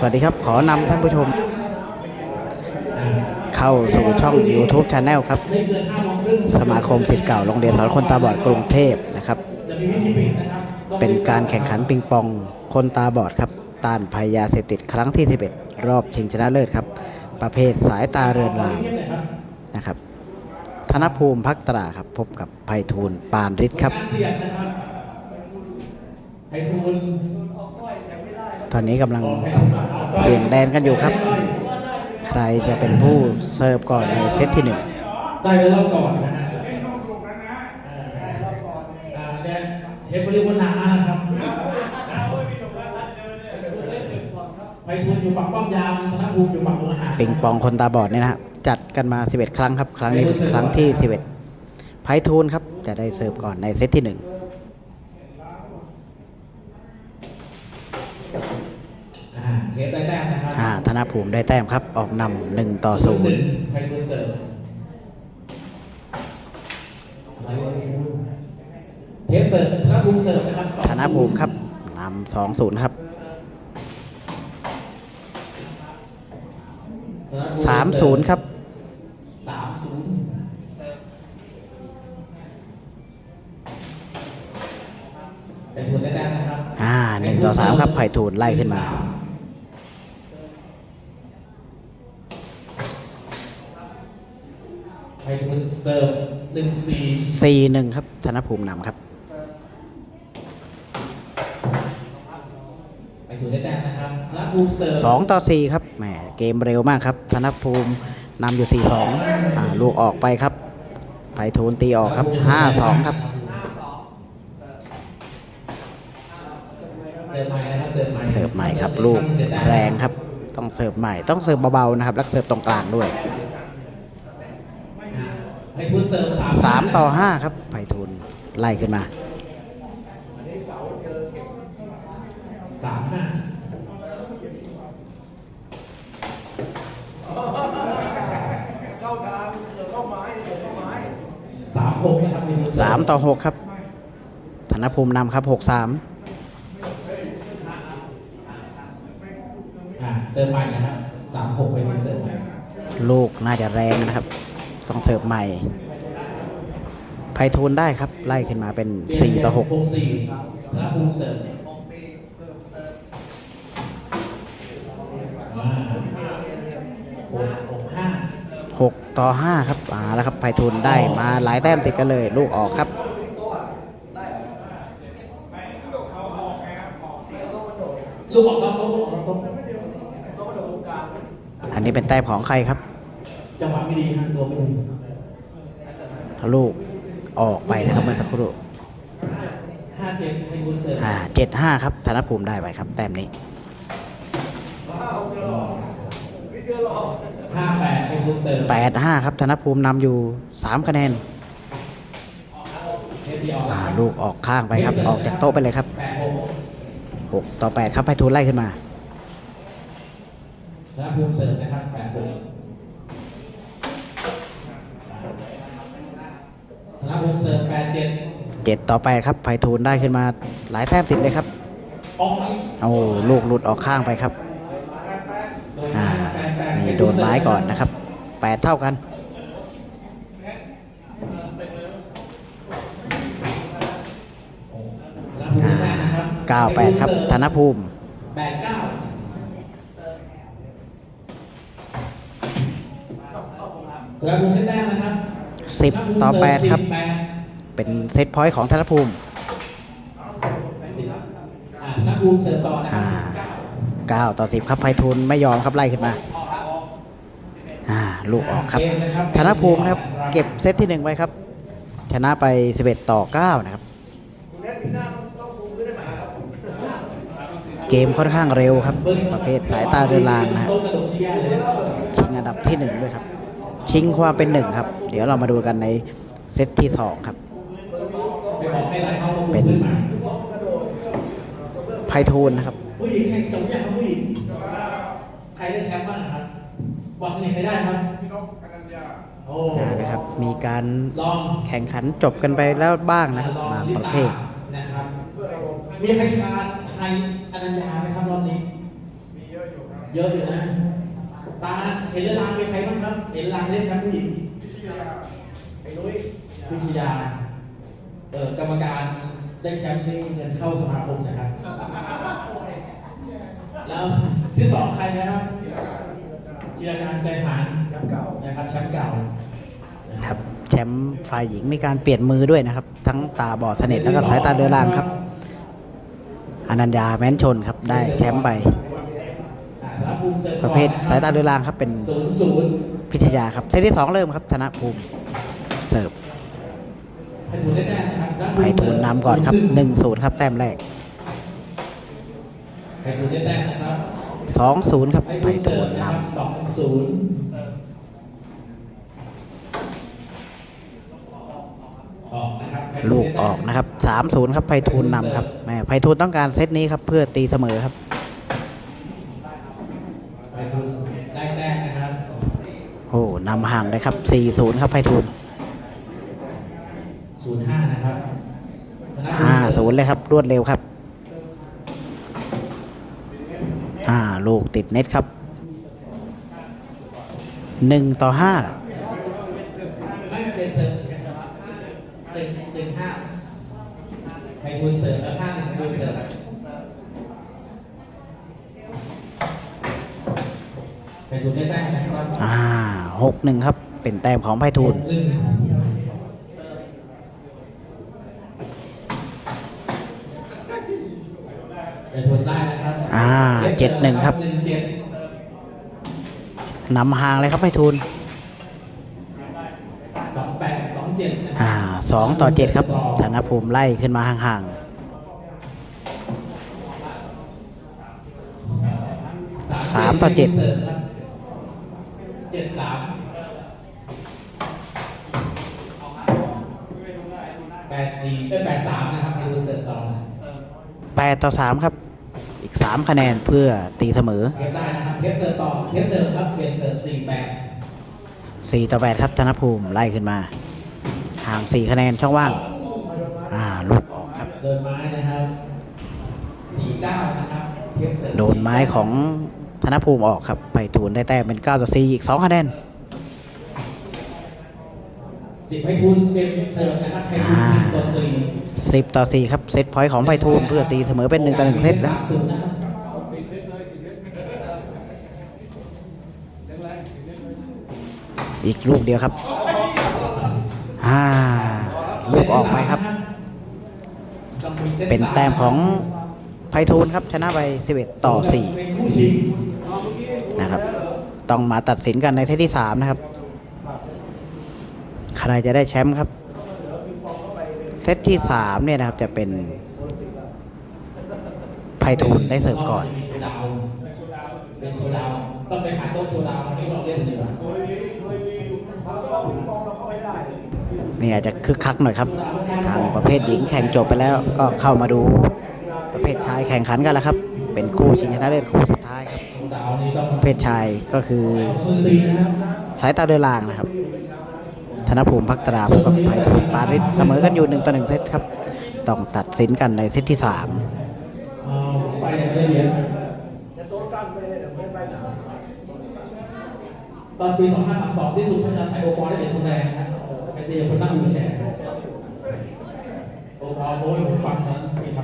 สวัสดีครับ ขอนำท่านผู้ชม เข้าสู่ช่อง YouTube Channel ครับ สมาคมสิทธิ์เก่าโรงเรียนสอนคนตาบอดกรุงเทพนะครับ เป็นการแข่งขันปิงปองคนตาบอดครับ ต้านภัยยาเสพติดครั้งที่ 11 รอบชิงชนะเลิศครับ ประเภทสายตาเรือนรางนะครับ ธนภูมิพักตราครับ พบกับไพฑูรย์ปานฤทธิ์ครับไพฑูรย์ ตอนนี้กำลังเสี่ยงแดนกันอยู่ครับ ใครจะเป็นผู้เสิร์ฟก่อนในเซตที่หนึ่งได้ไปรอบก่อนนะฮะอ่าอ่าเนี่ยเทปเรียกว่านานะครับไพฑูรย์อยู่ฝั่งป้อมยามธนภูมิอยู่ฝั่งโรงอาหารปิงปองคนตาบอดเนี่ยนะฮะจัดกันมา 11 ครั้งครับ ครั้งนี้เป็นครั้งที่ 11ไพฑูรย์ครับจะได้เสิร์ฟก่อนในเซตที่หนึ่ง อ่าเทปได้แต้ม นะครับอ่าธนภูมิได้แต้มครับ ออกนำหนึ่งต่อศูนหนึ่ย์งไพฑูรย์เสิร์ฟอะไรวะเทปเสิร์ฟธนภูมิเสิร์ฟนะครับสองธนภูมิครับนำสองศูนย์ครับธนภูมิสามศูนย์ครับสามศูนย์ไพฑูรย์ได้แต้มนะครับ อ่าหนึ่งต่อสามครับไพฑูรย์ไล่ขึ้นมา ไพฑูรย์เสิร์ฟหนึ่งสี่สี่หนึ่งครับ ธนภูมินำครับไพฑูรย์ได้แต้มนะครับธนภูมิเสิร์ฟสองต่อสี่ครับ แหม เกมเร็วมากครับ ธนภูมินำอยู่สี่สองอ่าลูกออกไปครับ ไพฑูรย์ตีออกครับห้าสองครับ เสิร์ฟใหม่นะครับเสิร์ฟใหม่เสิร์ฟใหม่ครับ ลูกแรงครับ ต้องเสิร์ฟใหม่ ต้องเสิร์ฟเบาๆนะครับ แล้วเสิร์ฟตรงกลางด้วย ไพฑูรย์เสิร์ฟสามสามต่อห้าครับไพฑูรย์ไล่ขึ้นมาสามห้าสามหกนะครับไพฑูรย์เร์ฟสามต่อหกครับธนภูมินำครับหกสามอ่าเสิร์ฟใหม่นะครับสามหกไพฑูรย์เสิร์ฟใหม่ลูกน่าจะแรงนะครับ ต้องเสิร์ฟใหม่ไพฑูรย์ได้ครับ ไล่ขึ้นมาเป็นสี่ต่อหกหกต่อห้าครับอ่าแล้วครับไพฑูรย์ได้มาหลายแต้มติดกันเลย ลูกออกครับลูกออกนอกโต๊ะอันนี้เป็นแต้มของใครครับ จังหวะไม่ดีฮะตัวไม่ดีลูกออกไปนะครับเมื่อสักครู่ห้าเจ็ดไพฑูรย์เสิร์ฟอ่าเจ็ดห้าครับธนภูมิได้ไปครับ แต้มนี้ห้าแปดไพฑูรย์เสิร์ฟแปดห้าครับธนภูมินำอยู่สามคะแนนเทปที่ออกอ่าลูกออกข้างไปครับ ออกจากโต๊ะไปเลยครับแปดหกหกต่อแปดครับไพฑูรย์ไล่ขึ้นมาธนภูมิเสิร์ฟ ธนภูมิเสิร์ฟแปดเจ็ดเจ็ดต่อแปดครับไพฑูรย์ได้ขึ้นมาหลายแต้มติดเลยครับออกไหมเอาลูกหลุดออกข้างไปครับโดนอ่าแปดแปดมีโดนไม้ก่อนนะครับแปดเท่ากันธนภูมิได้นะครับเก้าแปดครับธนภูมิแปดเก้าธนภูมิได้แต้มนะครับ สิบต่อแปดครับธนภูมิเสิฟเป็นเซตพอยต์ของธนภูมิสิบแปดสิบอ่าธนภูมิเสิร์ฟต่อนะครัอ่าบสิบเก้าเก้าต่อสิบครับไพฑูรย์ไม่ยอมครับไล่ขึ้นมาอ่าลูกออกครับธนภูมินะครับเก็บเซตที่หนึ่งไว้ครับ ชนะไป 11 ต่อ 9 นะครับ เกมค่อนข้างเร็วครับ ประเภทสายตาเรือนรางนะครับโต๊ะกระดกนี่แย่เลยนะชิงอันดับที่หนึ่งด้วยครับ ชิงความเป็นหนึ่งครับ เดี๋ยวเรามาดูกันในเซตที่สองครับไปบอกให้ร้านเขาลงเป็นขึ้นมาไพฑูรย์นะครับผู้หญิงแข่งจบอย่างครับผู้หญิงใครได้แชมป์บ้างครับบอกสนิทใครได้ครับโอ้อ่านะครับ มีการลองแข่งขันจบกันไปแล้วบ้างนะครับบางประเภทนะครับมีใครทานไทยอนัญญาไหมครับรอบนี้ มีเยเยอะอยู่นะตา เห็นเรือรางเป็นใครบ้างครับเห็นรางได้แชมป์ผู้หญิงไอ้นุ้ยวิทยาเอ่อกรรมการได้แชมป์นี่เงินเข้าสมาคมนะครับ แล้วที่สองใครนะครับจิรการใจหานแชมป์เก่านะครับแชมป์เก่านะคครัรับบแชมป์ฝ่ายหญิงมีการเปลี่ยนมือด้วยนะครับ ทั้งตาบอดสนิทแล้วก็สายตาเรือนรางครับอนัญญาแม้นชนครับได้แชมป์ไปอ่าธนภูมิสิฟ ประเภทสายตาเรือนรางครับเป็นศูนย์ศูนย์พิชยาครับเซตที่สองเริ่มครับธนภูมิเสิร์ฟไพฑูรย์ได้แต้มนะครับธไพฑูรย์นำก่อนครับ1นศูนย์ครับแต้มแรกไพฑูรย์ได้แต้มนะครับ2 0ครับไพฑูรย์นสองศูนย์ออกนะครับไพฑูรย์ำลูกออกนะครับ3 0ครับไพฑูรย์นำครับแหม่ไพฑูรย์ต้องการเซตนี้ครับเพื่อตีเสมอครับ ไพฑูรย์ได้แต้มนะครับ โอ้ นำห่างเลยครับ 4 0 ครับไพฑูรย์ศูนย์ห้านะครับ5 0 เลยครับรวดเร็วครับอ่าลูกติดเน็ตครับ 1 ต่อ5ไม่เป็นเสิร์ฟตึงตึงห้าไพฑูรย์เสิร์ฟแล้วห้าหนึ่งไพฑูรย์เสิร์ฟไพฑูรย์ได้แต้มนะครับอ่า 6 1 ครับ เป็นแต้มของไพฑูรย์หนึ่งไพฑูรย์ได้นะครับอ่าเจ็ดหนึ่งครับหนึ่งเจ็ดนำห่างเลยครับไพฑูรย์สองแปดสองเจ็ดนะคอ่ารับสองต่อเจ็ดครับ ธนภูมิไล่ขึ้นมาห่างสามต่อเจ็ด เจ็ดสามแปดสี่เอ้ยแปดสามนะครับให้ดูเสร็จต่อนะๆแปดต่อสามครับ อีกสามคะแนนเพื่อตีเสมอเก็บได้นะครับ เทปเสิร์ฟต่อ เทปเสิร์ฟครับ เปลี่ยนเสิร์ฟสี่แปดสี่ต่อแปดครับธนภูมิไล่ขึ้นมา ห่างสี่คะแนนช่องว่าง อ่าลูกออกครับ โดนไม้นะครับสี่เก้านะครับ เทปเสิร์ฟโดนไม้ของ ธนภูมิออกครับไพฑูรย์ได้แต้มเป็น9ต่อ4อีก2คะแนนสิบให้คุณเต็มเสิร์ฟนะครับให้คุณสิบต่อสี่10ต่อ4ครับเซตพอยต์ของไพฑูรย์เพื่อตีเสมอเป็น1ต่อ1เซตแล้วศูนย์นะครับอีกลูกเดียวครับอ่าลูกออกไปครับ เป็นแต้มของไพฑูรย์ครับชนะไป11 ต่อเป็นคู่ชิง4นะครับ ต้องมาตัดสินกันในเซตที่ 3 นะครับ ใครจะได้แชมป์ครับ เซตที่ 3 เนี่ยนะครับจะเป็นไพฑูรย์ได้เสิร์ฟก่อนนะครับเป็นโซดาต้องไปหาโต๊ะโซดามาให้เราเล่นดีกว่านี่อาจจะคึกคักหน่อยครับ ทางประเภทหญิงแข่งจบไปแล้วก็เข้ามาดูประเภทชายแข่งขันกันแล้วครับ เป็นคู่ชิงชนะเลิศคู่สุดท้ายครับ โชว์ดาวนี้ต้องประเภทชายก็คือมือตีนะครับสายตาเดือรางนะครับ ธนภูมิพักตราพบกับไพฑูรย์ปาริสเสมอกันอยู่หนึ่งต่อหนึ่งเซตครับ ต้องตัดสินกันในเซตที่3เอาไปอย่างละเอียดตอนปี 2532 ที่สุพรรณสายโอปอลได้เหรียญทองแดงนะเป็นเดียคนนั่งวิวแชร์โอปอลโอ้ยผมฟังนั้นปี 32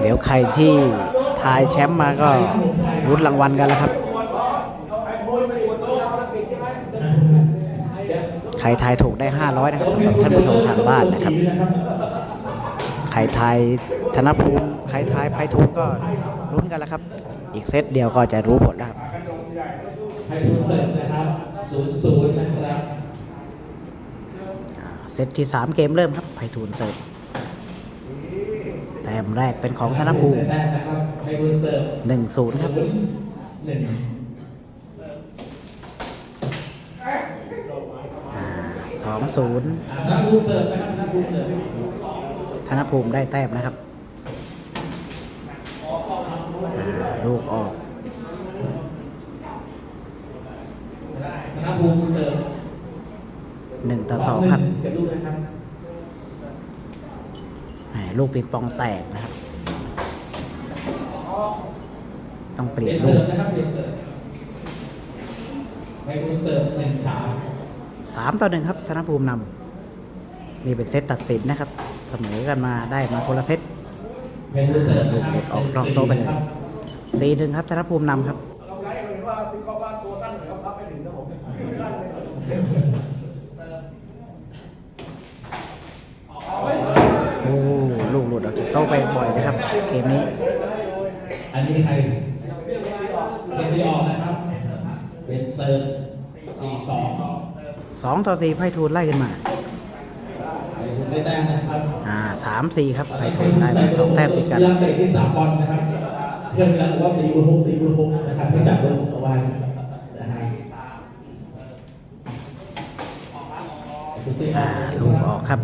เดี๋ยวใครที่ทายแชมป์มาก็รุ้นรางวัลกันแล้วครับ ใครทายถูกได้ 500 นะครับสำหรับท่านผู้ชมทางบ้านนะครับ ใครทายธนภูมิ ใครทายไพฑูรย์ก็รุ้นกันแล้วครับ อีกเซตเดียวก็จะรู้ผลแล้วครับให้ทุนเสิร์ฟนะครับ0-0นะครับอ่าเซตที่ 3 เกมเริ่มครับไพฑูรย์เสิร์ฟแต้มแรกเป็นของธนภูมิหนึ่งศูนย์ครับสองศูนย์ธนภูมิได้แต้มนะครับลูกออกธนภูมิเสิร์ฟหนึ่งต่อสองครับ ลูกปิงปองแตกนะครับ ต้องเปลี่ยนลูกนะครับเสิร์ฟณเสิร์ฟหนึ่งสามสามต่อหนึ่งครับธนภูมินำนี่เป็นเซตตัดสินนะครับเสมอกันมาได้มาคนละเซตเป็นเสิร์ฟนะคออกรอบโตไปเลยสี่หนึ่งครับธนภูมินำครับ ไปบ่อยเลยครับ เกมนี้ อันนี้ใครเป็นที่ออกนะครับ เป็นเซิร์ฟสี่สองสองต่อสี่ไพ่ทูลไล่กันมาไปทูนได้แต้มนะครับอ่าสามสี่ครับไพ่ทูลได้ไปสองแต้มติดกันเวลาเตะที่สนามบอลนะครับ เพื่อนเวลาบอกว่าตีบุญฮกตีบุญฮกนะครับให้จับลูกเอาไว้นะฮะอ่าลูกออกครับ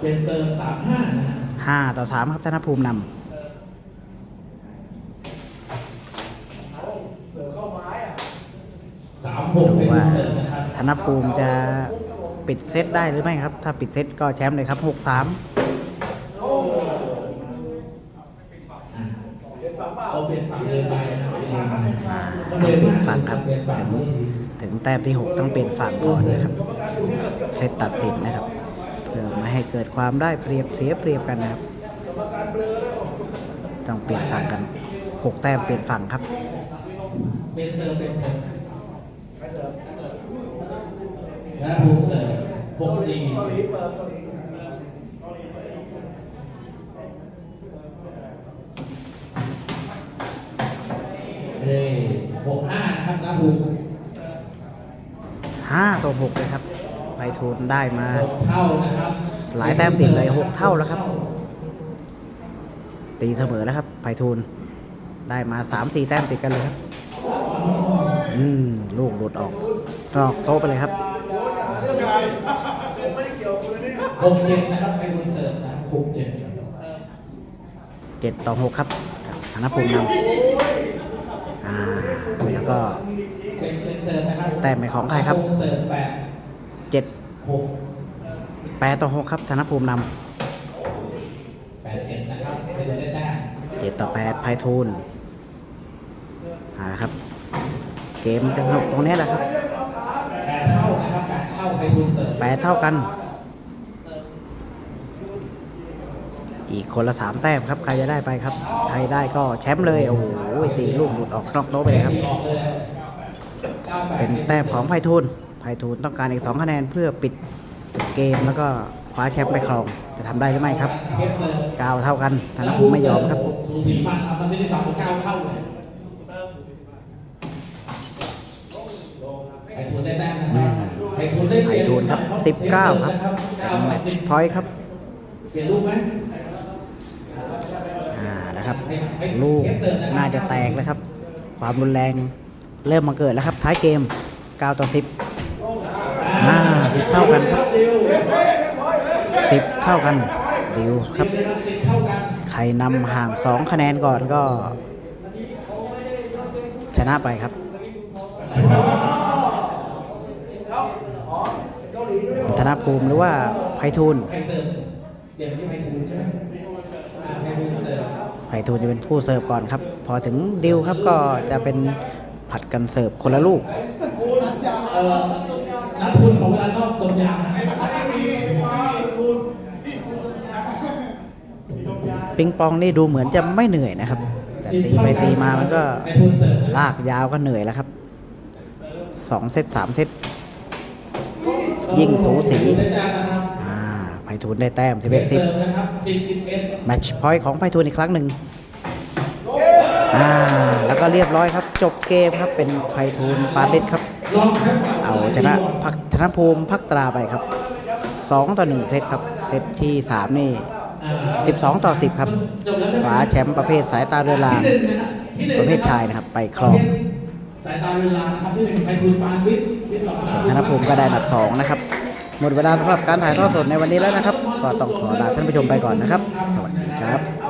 เป็นเซิร์ฟสามห้านะฮะ ห้าต่อสามครับธนภูมินเสือเข้าไม้อะสามหำกดูเป็นว่าเซิร์ฟนะครับธนภูมิจะปิดเซตได้หรือไม่ครับ ถ้าปิดเซตก็แชมป์เลยครับหกสามเป็นฝั่งเปล่าเอาเปลี่ยนฝั่งเดินไปนะครับอ่าต้องเปลี่ยนฝั่งครับถึงถึงแต้มที่หกต้องเปลี่ยนฝั่งก่อนนะครับ เซตตัดสินนะครับเพื่อไม่ ให้เกิดความได้เปรียบเสียเปรียบกันนะครับ ต้องเปลี่ยนฝั่งกันหกแต้มเปลี่ยนฝั่งครับเป็นเซิร์ฟเป็นเซิร์ฟไปเสือและภูมิเซิร์ฟหกสี่เกาหลีเปิดเกาหลีเอ้หกห้านะครับนะภูมิห้าต่อหกเลยครับไพฑูรย์ได้มาเท่านะครับ หลายแต้มติดเลยหกเท่าแล้วครับ ตีเสมอแล้วครับไพฑูรย์ได้มาสามสี่แต้มติดกันเลยครับ อืมลูกหลุดออกนอกโต๊ะไปเลยครับไม่ได้เกี่ยวกับเลยนี่หกเจ็ดนะครับไปภูมิเซิร์ฟนะหกเจ็ดเจ็ดต่อหกครับธนภูมินำอ่าแล้วก็เจ็ดเป็นเซิร์ฟนะครับแต้มเป็นของใครครับภูมิเซิร์ฟแปดเจ็ดหก แปดต่อหกครับธนภูมินแปดเจ็ดนะครับไปดูได้แต้มำเจ็ดต่อแปดไพฑูรย์เอาละครับ เกมจะสนุกตรงนี้แหละครับแปดเท่านะครับแปดเท่าไปภูมิเซิร์ฟแปดเท่ากัน อีกคนละสามแต้มครับ ใครจะได้ไปครับ ใครได้ก็แชมป์เลย โอ้โหตีลูกหลุดออกนอกโต๊ะไปเลยครับออกเลยเก้าแปดเป็นแต้มของไพฑูรย์ไพฑูรย์ต้องการอีก2คะแนนเพื่อปิด เกมแล้วก็คว้าแชมป์ไปครองจะทำได้หรือไม่ครับเทปเซิร์ฟกาวเท่ากันธนภูมิไม่ยอมครับสูสีมันเอามาเซตที่สามเก้าเท่าเลยไอทูนได้แต้มนะครับไอทูนได้ไพฑูรย์ครับ19ครับเป็นแมตช์พอยต์ครับเปลี่ยนลูกไหมอ่านะครับลูกน่าจะแตกแล้วครับ ความรุนแรงเริ่มมาเกิดแล้วครับ ท้ายเกม9ต่อ10 อ่า10เท่ากันครับดิว10เท่ากันดิวครับดิวครับ ใครนำห่าง2คะแนนก่อนก็ ชนะไปครับเกายธนภูมิหรือว่าไพฑูรย์ใครเสิร์ฟเดี๋ยวที่ไพทูนใช่ไหมอ่าไพทูนเสิร์ฟไพฑูรย์จะเป็นผู้เสิร์ฟก่อนครับ พอถึงดิวครับก็จะเป็นผัดกันเสิร์ฟคนละลูก นักทุนของเวลานอกตรงยางปิงปองนี่ดูเหมือนจะไม่เหนื่อยนะครับ แต่ตีไปตีมามันก็ลากยาวก็เหนื่อยแล้วครับสองเซตสามเซตยิ่งสูสีไพฑูรย์ได้แต้ม 11เสิร์ฟนะครับสิบสิบเอ็ด10แมตช์พอยต์ของไพฑูรย์อีกครั้งหนึ่งอ่าแล้วก็เรียบร้อยครับ จบเกมครับเป็นไพฑูรย์ปาลิตครับ เอาชนะพักธนภูมิพักตราไปครับ 2 ต่อ 1 เซตครับ เซตที่ 3 นี่ 12 ต่อ 10 ครับจบแล้วใช่ไหคมว้าแชมป์ประเภทสายตาเรือรางที่หนึ่งนะฮะที่หนึ่งประเภทชายนะครับ ไปครองสายตาเวลานะครับที่หนึ่งไพทูนปานวิทย์ที่สองธนภูมิก็ได้อันดับ2นะครับ หมดเวลาสำหรับการถ่ายทอดสดในวันนี้แล้วนะครับ ก็ต้องขอลาท่านผู้ชมไปก่อนนะครับ สวัสดีครับ